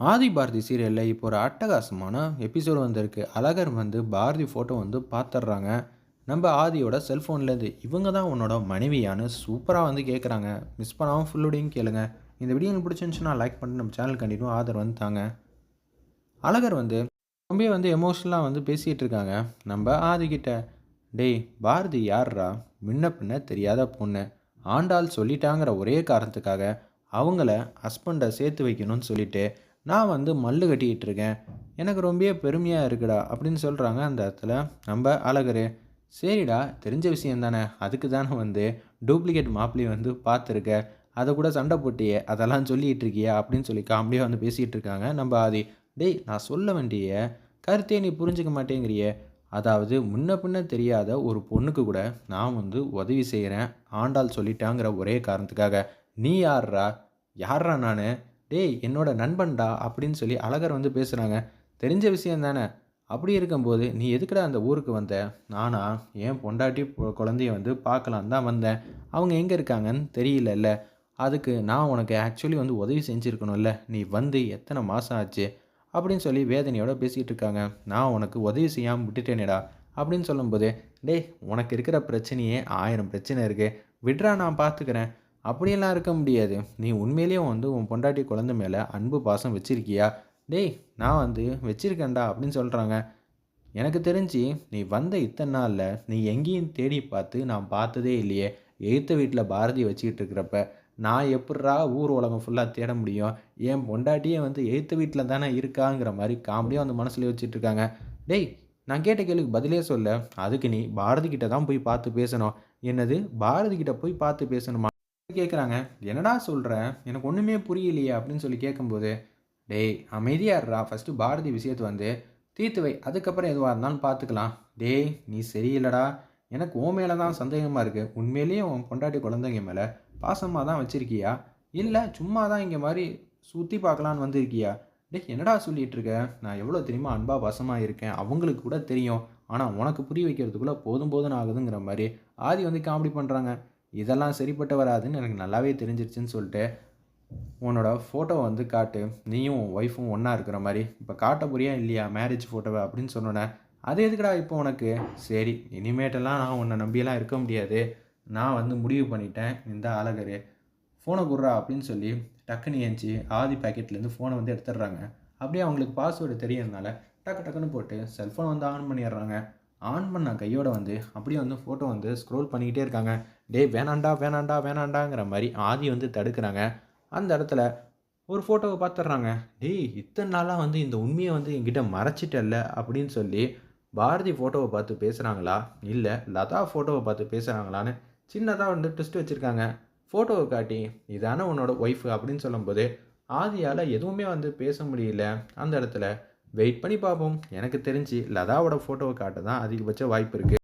ஆதி பாரதி சீரியலில் இப்போ ஒரு அட்டகாசமான எபிசோடு வந்திருக்கு. அழகர் வந்து பாரதி ஃபோட்டோ வந்து பார்த்துட்றாங்க நம்ம ஆதியோட செல்ஃபோன்லேருந்து இவங்க தான் உன்னோட மனைவியான்னு சூப்பராக வந்து கேட்குறாங்க மிஸ் பண்ணாமல் ஃபுல்லோடையும் கேளுங்க. இந்த வீடியோ எனக்கு பிடிச்சிருந்துச்சுன்னா லைக் பண்ணிட்டு நம்ம சேனல் கண்டிப்பாக ஆதரவு வந்து தாங்க. அழகர் வந்து ரொம்ப வந்து எமோஷனலாக வந்து பேசிகிட்டு இருக்காங்க. நம்ம ஆதிக்கிட்ட டேய் பாரதி யார்ரா முன்ன பின்ன தெரியாத பொண்ணு. ஆண்டாள் சொல்லிட்டாங்கிற ஒரே காரணத்துக்காக அவங்கள ஹஸ்பண்டை சேர்த்து வைக்கணும்னு சொல்லிட்டு நான் வந்து மல்லு கட்டிக்கிட்டு இருக்கேன் எனக்கு ரொம்ப பெருமையாக இருக்குடா அப்படின்னு சொல்கிறாங்க அந்த இடத்துல. நம்ம அழகரு சரிடா தெரிஞ்ச விஷயம் தானே. அதுக்கு தானே வந்து டூப்ளிகேட் மாப்பிள்ளையை வந்து பார்த்துருக்க. அதை கூட சண்டை போட்டியே அதெல்லாம் சொல்லிகிட்டு இருக்கியா அப்படின்னு சொல்லி காமெடியாக வந்து பேசிகிட்டு இருக்காங்க. நம்ம ஆதி டேய் நான் சொல்ல வேண்டிய கருத்தையே நீ புரிஞ்சுக்க மாட்டேங்கிறியே. அதாவது முன்ன பின்ன தெரியாத ஒரு பொண்ணுக்கு கூட நான் வந்து உதவி செய்கிறேன் ஆண்டாள் சொல்லிட்டாங்கிற ஒரே காரணத்துக்காக. நீ யார்ரா யார்ரா நான்? டேய் என்னோட நண்பன்டா அப்படின்னு சொல்லி அழகர் வந்து பேசுகிறாங்க தெரிஞ்ச விஷயம் தானே? அப்படி இருக்கும்போது நீ எதுக்குடா அந்த ஊருக்கு வந்த? நானா? ஏன் பொண்டாட்டி குழந்தைய வந்து பார்க்கலாம் தான் வந்தேன். அவங்க எங்கே இருக்காங்கன்னு தெரியலல்ல. அதுக்கு நான் உனக்கு ஆக்சுவலி வந்து உதவி செஞ்சுருக்கணும்ல. நீ வந்து எத்தனை மாதம் ஆச்சு? அப்படின்னு சொல்லி வேதனையோட பேசிகிட்டு இருக்காங்க. நான் உனக்கு உதவி செய்யாமல் விட்டுட்டேனேடா அப்படின்னு சொல்லும்போது டேய் உனக்கு இருக்கிற பிரச்சனையே ஆயிரம் பிரச்சனை இருக்குது விட்றா நான் பார்த்துக்கிறேன் அப்படியெல்லாம் இருக்க முடியாது. நீ உண்மையிலேயே வந்து உன் பொண்டாட்டி குழந்த மேலே அன்பு பாசம் வச்சிருக்கியா? டேய் நான் வந்து வச்சிருக்கேன்டா அப்படின்னு சொல்கிறாங்க எனக்கு தெரிஞ்சு நீ வந்த இத்தனை நாளில் நீ எங்கேயும் தேடி பார்த்து நான் பார்த்ததே இல்லையே. எய்த்த வீட்டில் பாரதி வச்சுக்கிட்டு இருக்கிறப்ப நான் எப்பட்றா ஊர் உலகம் ஃபுல்லாக தேட முடியும்? என் பொண்டாட்டியே வந்து எய்த்த வீட்டில் தானே இருக்காங்கிற மாதிரி காமெடியாக வந்து மனசில் வச்சுட்டு இருக்காங்க. டேய் நான் கேட்ட கேள்விக்கு பதிலே சொல்ல அதுக்கு நீ பாரதி கிட்ட தான் போய் பார்த்து பேசணும். என்னது? பாரதி கிட்ட போய் பார்த்து பேசணுமா? கேட்குறாங்க என்னடா சொல்கிற எனக்கு ஒன்றுமே புரியலையே அப்படின்னு சொல்லி கேட்கும்போது டேய் அமைதியாடுறா ஃபஸ்ட்டு பாரதி விஷயத்தை வந்து தீர்த்து வை. அதுக்கப்புறம் எதுவாக இருந்தாலும் பார்த்துக்கலாம் டேய் நீ சரியில்லடா. எனக்கு உன் மேலே தான் சந்தேகமாக இருக்குது உண்மையிலேயே உன் பொண்டாட்டி குழந்தைங்க மேலே பாசமாக தான் வச்சுருக்கியா? இல்லை சும்மா தான் இங்கே மாதிரி சுற்றி பார்க்கலான்னு வந்திருக்கியா? டேய் என்னடா சொல்லிகிட்டு இருக்க? நான் எவ்வளோ தெரியுமா அன்பாக பாசமாக இருக்கேன். அவங்களுக்கு கூட தெரியும். ஆனால் உனக்கு புரிய வைக்கிறதுக்குள்ளே போதும் போதும் ஆகுதுங்கிற மாதிரி ஆதி வந்து காமெடி பண்ணுறாங்க இதெல்லாம் சரிப்பட்டு வராதுன்னு எனக்கு நல்லாவே தெரிஞ்சிருச்சுன்னு சொல்லிட்டு உன்னோட ஃபோட்டோவை வந்து காட்டு. நீயும் உன் ஒய்ஃபும் ஒன்றா இருக்கிற மாதிரி. இப்போ காட்ட போறியா இல்லையா? மேரேஜ் ஃபோட்டோவை அப்படின்னு சொன்னோன்னே அது எதுக்குடா இப்போ உனக்கு? சரி இனிமேட்டெல்லாம் நான் உன்னை நம்பியெல்லாம் இருக்க முடியாது. நான் வந்து முடிவு பண்ணிட்டேன் இந்த அழகரு ஃபோனை குடுறா அப்படின்னு சொல்லி டக்குன்னு ஏஞ்சி ஆதி பேக்கெட்லேருந்து ஃபோனை வந்து எடுத்துடுறாங்க. அப்படியே அவங்களுக்கு பாஸ்வேர்டு தெரியறதுனால டக்கு டக்குன்னு போட்டு செல்ஃபோனை வந்து ஆன் பண்ணிடுறாங்க. ஆன் பண்ண கையோட வந்து அப்படியே வந்து ஃபோட்டோ வந்து ஸ்க்ரோல் பண்ணிக்கிட்டே இருக்காங்க. டேய் வேணாண்டா வேணாண்டா வேணாண்டாங்கிற மாதிரி ஆதி வந்து தடுக்கிறாங்க. அந்த இடத்துல ஒரு ஃபோட்டோவை பார்த்துட்றாங்க டேய் இத்தனை நாளாக வந்து இந்த உண்மையை வந்து என்கிட்ட மறைச்சிட்டல்ல? அப்படின்னு சொல்லி பாரதி ஃபோட்டோவை பார்த்து பேசுகிறாங்களா இல்லை லதா ஃபோட்டோவை பார்த்து பேசுகிறாங்களான்னு சின்னதாக வந்து ட்விஸ்ட் வச்சுருக்காங்க. ஃபோட்டோவை காட்டி இதானே உன்னோட ஒய்ஃபு அப்படின்னு சொல்லும்போது ஆதியால் எதுவுமே வந்து பேச முடியல. அந்த இடத்துல வெயிட் பண்ணி பார்ப்போம். எனக்கு தெரிஞ்சு லதாவோட ஃபோட்டோவை காட்ட தான் அதிகபட்ச வாய்ப்பு இருக்குது